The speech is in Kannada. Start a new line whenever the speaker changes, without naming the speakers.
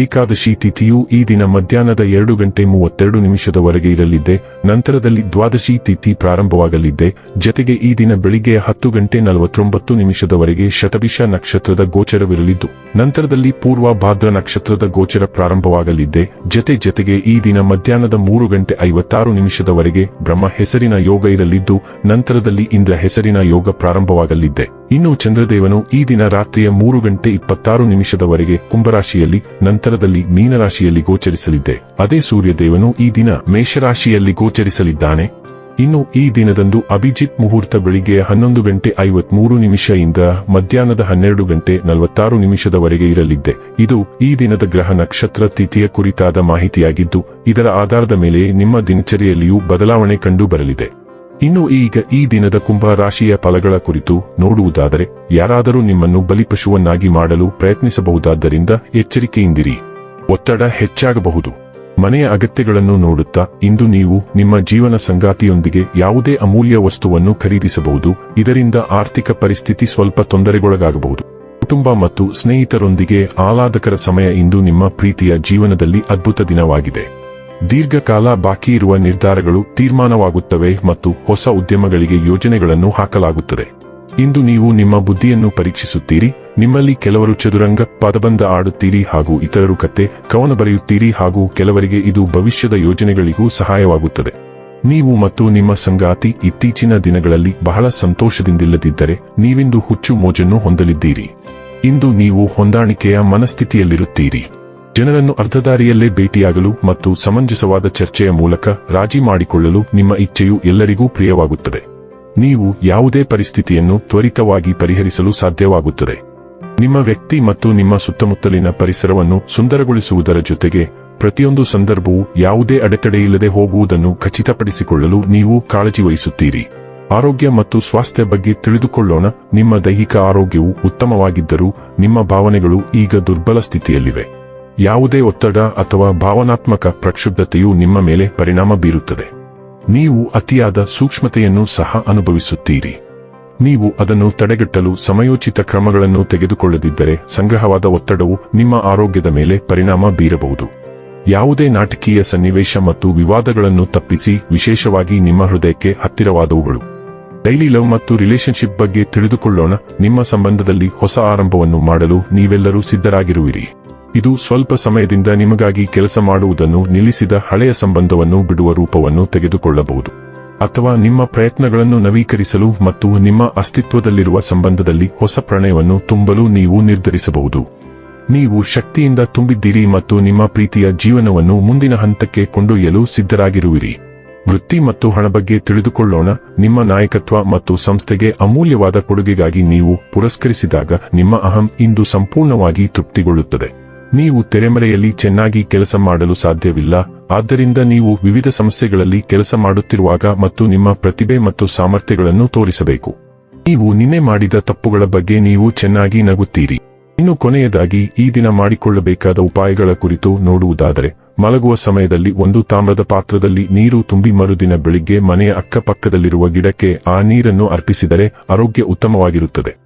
ಏಕಾದಶಿ ತಿಥಿಯು ಈ ದಿನ ಮಧ್ಯಾಹ್ನದ ಎರಡು ಗಂಟೆ ಮೂವತ್ತೆರಡು ನಿಮಿಷದವರೆಗೆ ಇರಲಿದ್ದೆ, ನಂತರದಲ್ಲಿ ದ್ವಾದಶಿ ತಿಥಿ ಪ್ರಾರಂಭವಾಗಲಿದ್ದೆ, ಜತೆಗೆ ಈ ದಿನ ಬೆಳಿಗ್ಗೆ ಹತ್ತು ಗಂಟೆ ನಲವತ್ತೊಂಬತ್ತು ನಿಮಿಷದವರೆಗೆ ಶತಭಿಷ ನಕ್ಷತ್ರದ ಗೋಚರವಿರಲಿದ್ದು, ನಂತರದಲ್ಲಿ ಪೂರ್ವ ಭಾದ್ರ ನಕ್ಷತ್ರದ ಗೋಚರ ಪ್ರಾರಂಭವಾಗಲಿದ್ದೆ, ಜತೆ ಜತೆಗೆ ಈ ದಿನ ಮಧ್ಯಾಹ್ನದ ಮೂರು ಗಂಟೆ ಐವತ್ತಾರು ನಿಮಿಷದವರೆಗೆ ಬ್ರಹ್ಮ ಹೆಸರಿನ ಯೋಗ ಇರಲಿದ್ದು, ನಂತರದಲ್ಲಿ ಇಂದ್ರ ಹೆಸರಿನ ಯೋಗ ಪ್ರಾರಂಭವಾಗಲಿದ್ದೆ. ಇನ್ನು ಚಂದ್ರದೇವನು ಈ ದಿನ ರಾತ್ರಿಯ ಮೂರು ಗಂಟೆ ಇಪ್ಪತ್ತಾರು ನಿಮಿಷದವರೆಗೆ ಕುಂಭರಾಶಿಯಲ್ಲಿ, ನಂತರದಲ್ಲಿ ಮೀನರಾಶಿಯಲ್ಲಿ ಗೋಚರಿಸಲಿದ್ದೆ. ಅದೇ ಸೂರ್ಯದೇವನು ಈ ದಿನ ಮೇಷರಾಶಿಯಲ್ಲಿ ಗೋಚರಿಸಲಿದ್ದಾನೆ. ಇನ್ನು ಈ ದಿನದಂದು ಅಭಿಜಿತ್ ಮುಹೂರ್ತ ಬೆಳಿಗ್ಗೆ ಹನ್ನೊಂದು ಗಂಟೆ ಐವತ್ಮೂರು ನಿಮಿಷದಿಂದ ಮಧ್ಯಾಹ್ನದ ಹನ್ನೆರಡು ಗಂಟೆ ನಲವತ್ತಾರು ನಿಮಿಷದವರೆಗೆ ಇರಲಿದ್ದೆ. ಇದು ಈ ದಿನದ ಗ್ರಹ ನಕ್ಷತ್ರ ತಿಥಿಯ ಕುರಿತಾದ ಮಾಹಿತಿಯಾಗಿದ್ದು, ಇದರ ಆಧಾರದ ಮೇಲೆ ನಿಮ್ಮ ದಿನಚರಿಯಲ್ಲಿಯೂ ಬದಲಾವಣೆ ಕಂಡು ಬರಲಿದೆ ಇನ್ನು ಈಗ ಈ ದಿನದ ಕುಂಭ ರಾಶಿಯ ಫಲಗಳ ಕುರಿತು ನೋಡುವುದಾದರೆ, ಯಾರಾದರೂ ನಿಮ್ಮನ್ನು ಬಲಿಪಶುವನ್ನಾಗಿ ಮಾಡಲು ಪ್ರಯತ್ನಿಸಬಹುದಾದ್ದರಿಂದ ಎಚ್ಚರಿಕೆಯಿಂದಿರಿ. ಒತ್ತಡ ಹೆಚ್ಚಾಗಬಹುದು. ಮನೆಯ ಅಗತ್ಯಗಳನ್ನು ನೋಡುತ್ತಾ ಇಂದು ನೀವು ನಿಮ್ಮ ಜೀವನ ಸಂಗಾತಿಯೊಂದಿಗೆ ಯಾವುದೇ ಅಮೂಲ್ಯ ವಸ್ತುವನ್ನು ಖರೀದಿಸಬಹುದು. ಇದರಿಂದ ಆರ್ಥಿಕ ಪರಿಸ್ಥಿತಿ ಸ್ವಲ್ಪ ತೊಂದರೆಗೊಳಗಾಗಬಹುದು. ಕುಟುಂಬ ಮತ್ತು ಸ್ನೇಹಿತರೊಂದಿಗೆ ಆಹ್ಲಾದಕರ ಸಮಯ ಇಂದು ನಿಮ್ಮ ಪ್ರೀತಿಯ ಜೀವನದಲ್ಲಿ ಅದ್ಭುತ ದಿನವಾಗಿದೆ. ದೀರ್ಘಕಾಲ ಬಾಕಿ ಇರುವ ನಿರ್ಧಾರಗಳು ತೀರ್ಮಾನವಾಗುತ್ತವೆ ಮತ್ತು ಹೊಸ ಉದ್ಯಮಗಳಿಗೆ ಯೋಜನೆಗಳನ್ನು ಹಾಕಲಾಗುತ್ತದೆ. ಇಂದು ನೀವು ನಿಮ್ಮ ಬುದ್ಧಿಯನ್ನು ಪರೀಕ್ಷಿಸುತ್ತೀರಿ, ನಿಮ್ಮಲ್ಲಿ ಕೆಲವರು ಚದುರಂಗ, ಪದಬಂಧ ಆಡುತ್ತೀರಿ ಹಾಗೂ ಇತರರು ಕತೆ ಕವನ ಬರೆಯುತ್ತೀರಿ ಹಾಗೂ ಕೆಲವರಿಗೆ ಇದು ಭವಿಷ್ಯದ ಯೋಜನೆಗಳಿಗೂ ಸಹಾಯವಾಗುತ್ತದೆ. ನೀವು ಮತ್ತು ನಿಮ್ಮ ಸಂಗಾತಿ ಇತ್ತೀಚಿನ ದಿನಗಳಲ್ಲಿ ಬಹಳ ಸಂತೋಷದಿಂದಿಲ್ಲದಿದ್ದರೆ ನೀವಿಂದು ಹುಚ್ಚು ಮೋಜನ್ನು ಹೊಂದಲಿದ್ದೀರಿ. ಇಂದು ನೀವು ಹೊಂದಾಣಿಕೆಯ ಮನಸ್ಥಿತಿಯಲ್ಲಿರುತ್ತೀರಿ. ಜನರನ್ನು ಅರ್ಧದಾರಿಯಲ್ಲೇ ಭೇಟಿಯಾಗಲು ಮತ್ತು ಸಮಂಜಸವಾದ ಚರ್ಚೆಯ ಮೂಲಕ ರಾಜಿ ಮಾಡಿಕೊಳ್ಳಲು ನಿಮ್ಮ ಇಚ್ಛೆಯು ಎಲ್ಲರಿಗೂ ಪ್ರಿಯವಾಗುತ್ತದೆ. ನೀವು ಯಾವುದೇ ಪರಿಸ್ಥಿತಿಯನ್ನು ತ್ವರಿತವಾಗಿ ಪರಿಹರಿಸಲು ಸಾಧ್ಯವಾಗುತ್ತದೆ. ನಿಮ್ಮ ವ್ಯಕ್ತಿ ಮತ್ತು ನಿಮ್ಮ ಸುತ್ತಮುತ್ತಲಿನ ಪರಿಸರವನ್ನು ಸುಂದರಗೊಳಿಸುವುದರ ಜೊತೆಗೆ ಪ್ರತಿಯೊಂದು ಸಂದರ್ಭವೂ ಯಾವುದೇ ಅಡೆತಡೆಯಿಲ್ಲದೆ ಹೋಗುವುದನ್ನು ಖಚಿತಪಡಿಸಿಕೊಳ್ಳಲು ನೀವು ಕಾಳಜಿ ವಹಿಸುತ್ತೀರಿ. ಆರೋಗ್ಯ ಮತ್ತು ಸ್ವಾಸ್ಥ್ಯ ಬಗ್ಗೆ ತಿಳಿದುಕೊಳ್ಳೋಣ. ನಿಮ್ಮ ದೈಹಿಕ ಆರೋಗ್ಯವು ಉತ್ತಮವಾಗಿದ್ದರೂ ನಿಮ್ಮ ಭಾವನೆಗಳು ಈಗ ದುರ್ಬಲ ಸ್ಥಿತಿಯಲ್ಲಿವೆ. ಯಾವುದೇ ಒತ್ತಡ ಅಥವಾ ಭಾವನಾತ್ಮಕ ಪ್ರಕ್ಷುಬ್ಧತೆಯು ನಿಮ್ಮ ಮೇಲೆ ಪರಿಣಾಮ ಬೀರುತ್ತದೆ. ನೀವು ಅತಿಯಾದ ಸೂಕ್ಷ್ಮತೆಯನ್ನು ಸಹ ಅನುಭವಿಸುತ್ತೀರಿ. ನೀವು ಅದನ್ನು ತಡೆಗಟ್ಟಲು ಸಮಯೋಚಿತ ಕ್ರಮಗಳನ್ನು ತೆಗೆದುಕೊಳ್ಳದಿದ್ದರೆ ಸಂಗ್ರಹವಾದ ಒತ್ತಡವು ನಿಮ್ಮ ಆರೋಗ್ಯದ ಮೇಲೆ ಪರಿಣಾಮ ಬೀರಬಹುದು. ಯಾವುದೇ ನಾಟಕೀಯ ಸನ್ನಿವೇಶ ಮತ್ತು ವಿವಾದಗಳನ್ನು ತಪ್ಪಿಸಿ ವಿಶೇಷವಾಗಿ ನಿಮ್ಮ ಹೃದಯಕ್ಕೆ ಹತ್ತಿರವಾದವುಗಳು. ಡೈಲಿ ಲವ್ ಮತ್ತು ರಿಲೇಶನ್ಶಿಪ್ ಬಗ್ಗೆ ತಿಳಿದುಕೊಳ್ಳೋಣ. ನಿಮ್ಮ ಸಂಬಂಧದಲ್ಲಿ ಹೊಸ ಆರಂಭವನ್ನು ಮಾಡಲು ನೀವೆಲ್ಲರೂ ಸಿದ್ಧರಾಗಿರುವಿರಿ. ಇದು ಸ್ವಲ್ಪ ಸಮಯದಿಂದ ನಿಮಗಾಗಿ ಕೆಲಸ ಮಾಡುವುದನ್ನು ನಿಲ್ಲಿಸಿದ ಹಳೆಯ ಸಂಬಂಧವನ್ನು ಬಿಡುವ ರೂಪವನ್ನು ತೆಗೆದುಕೊಳ್ಳಬಹುದು. ಅಥವಾ ನಿಮ್ಮ ಪ್ರಯತ್ನಗಳನ್ನು ನವೀಕರಿಸಲು ಮತ್ತು ನಿಮ್ಮ ಅಸ್ತಿತ್ವದಲ್ಲಿರುವ ಸಂಬಂಧದಲ್ಲಿ ಹೊಸ ಪ್ರಣಯವನ್ನು ತುಂಬಲು ನೀವು ನಿರ್ಧರಿಸಬಹುದು. ನೀವು ಶಕ್ತಿಯಿಂದ ತುಂಬಿದ್ದೀರಿ ಮತ್ತು ನಿಮ್ಮ ಪ್ರೀತಿಯ ಜೀವನವನ್ನು ಮುಂದಿನ ಹಂತಕ್ಕೆ ಕೊಂಡೊಯ್ಯಲು ಸಿದ್ಧರಾಗಿರುವಿರಿ. ವೃತ್ತಿ ಮತ್ತು ಹಣ ಬಗ್ಗೆ ತಿಳಿದುಕೊಳ್ಳೋಣ. ನಿಮ್ಮ ನಾಯಕತ್ವ ಮತ್ತು ಸಂಸ್ಥೆಗೆ ಅಮೂಲ್ಯವಾದ ಕೊಡುಗೆಗಾಗಿ ನೀವು ಪುರಸ್ಕರಿಸಿದಾಗ ನಿಮ್ಮ ಅಹಂ ಇಂದು ಸಂಪೂರ್ಣವಾಗಿ ತೃಪ್ತಿಗೊಳ್ಳುತ್ತದೆ. ನೀವು ತೆರೆಮರೆಯಲ್ಲಿ ಚೆನ್ನಾಗಿ ಕೆಲಸ ಮಾಡಲು ಸಾಧ್ಯವಿಲ್ಲ. ಆದ್ದರಿಂದ ನೀವು ವಿವಿಧ ಸಮಸ್ಯೆಗಳಲ್ಲಿ ಕೆಲಸ ಮಾಡುತ್ತಿರುವಾಗ ಮತ್ತು ನಿಮ್ಮ ಪ್ರತಿಭೆ ಮತ್ತು ಸಾಮರ್ಥ್ಯಗಳನ್ನು ತೋರಿಸಬೇಕು. ನೀವು ನಿನ್ನೆ ಮಾಡಿದ ತಪ್ಪುಗಳ ಬಗ್ಗೆ ನೀವು ಚೆನ್ನಾಗಿ ನಗುತ್ತೀರಿ. ಇನ್ನು ಕೊನೆಯದಾಗಿ, ಈ ದಿನ ಮಾಡಿಕೊಳ್ಳಬೇಕಾದ ಉಪಾಯಗಳ ಕುರಿತು ನೋಡುವುದಾದರೆ, ಮಲಗುವ ಸಮಯದಲ್ಲಿ ಒಂದು ತಾಮ್ರದ ಪಾತ್ರದಲ್ಲಿ ನೀರು ತುಂಬಿ ಮರುದಿನ ಬೆಳಿಗ್ಗೆ ಮನೆಯ ಅಕ್ಕಪಕ್ಕದಲ್ಲಿರುವ ಗಿಡಕ್ಕೆ ಆ ನೀರನ್ನು ಅರ್ಪಿಸಿದರೆ ಆರೋಗ್ಯ ಉತ್ತಮವಾಗಿರುತ್ತದೆ.